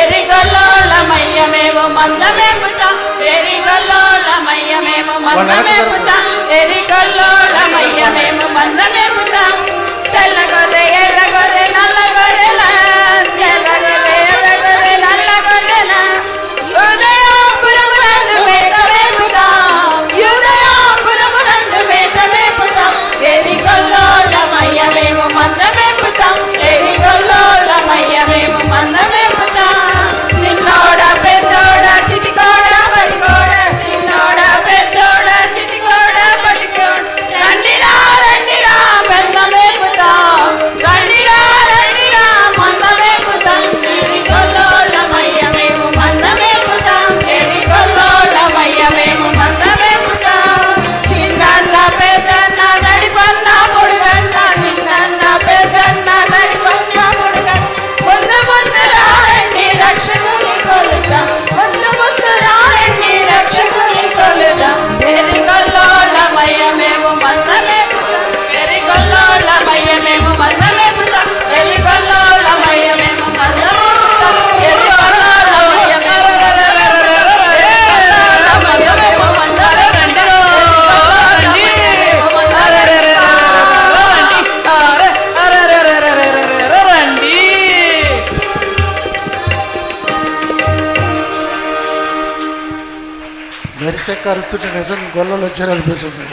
ఎరిగల్లోలమయ్యమేమో మందమేపుతాం? ఎరిగల్లోలమయ్యమేమో మందమేపుతాం? ఎరిగల్లో మెరిసెక్క అరుస్తుంటే నిజం గొల్లలు వచ్చారనిపిస్తుంది.